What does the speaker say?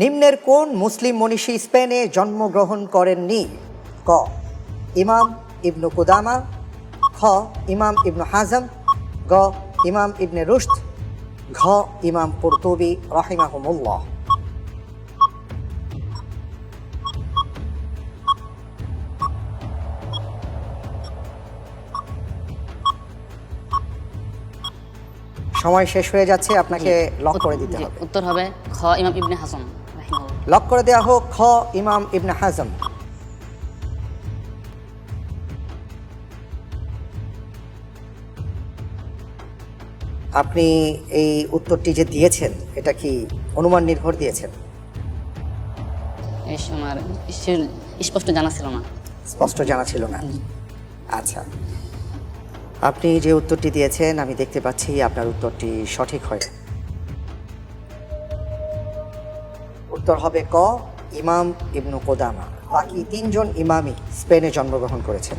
নিম্নের কোন মুসলিম মনীষী স্পেনে জন্মগ্রহণ করেননি? ক. ইমাম ইবনু কুদামা খ. ইমাম ইবনু হাজম গ. ইমাম ইবনে রুশদ ঘ. ইমাম কুরতুবি রাহিমাহুমুল্লাহ। সময় শেষ হয়ে যাচ্ছে আপনাকে লক করে দিতে হবে। উত্তর হবে খ. ইমাম ইবনে রাহিমাহুল্লাহ লক করে দেওয়া হোক খ ইমাম ইবনে হাজম। আপনি এই উত্তরটি যে দিয়েছেন এটা কি অনুমান নির্ভর দিয়েছেন? আমার স্পষ্ট জানা ছিল না। স্পষ্ট জানা ছিল না। আচ্ছা। আপনি যে উত্তরটি দিয়েছেন আমি দেখতে পাচ্ছি আপনার উত্তরটি সঠিক হয় উত্তর হবে ক ইমাম ইবনু কোদামা। বাকি তিনজন ইমামই স্পেনে জন্মগ্রহণ করেছেন।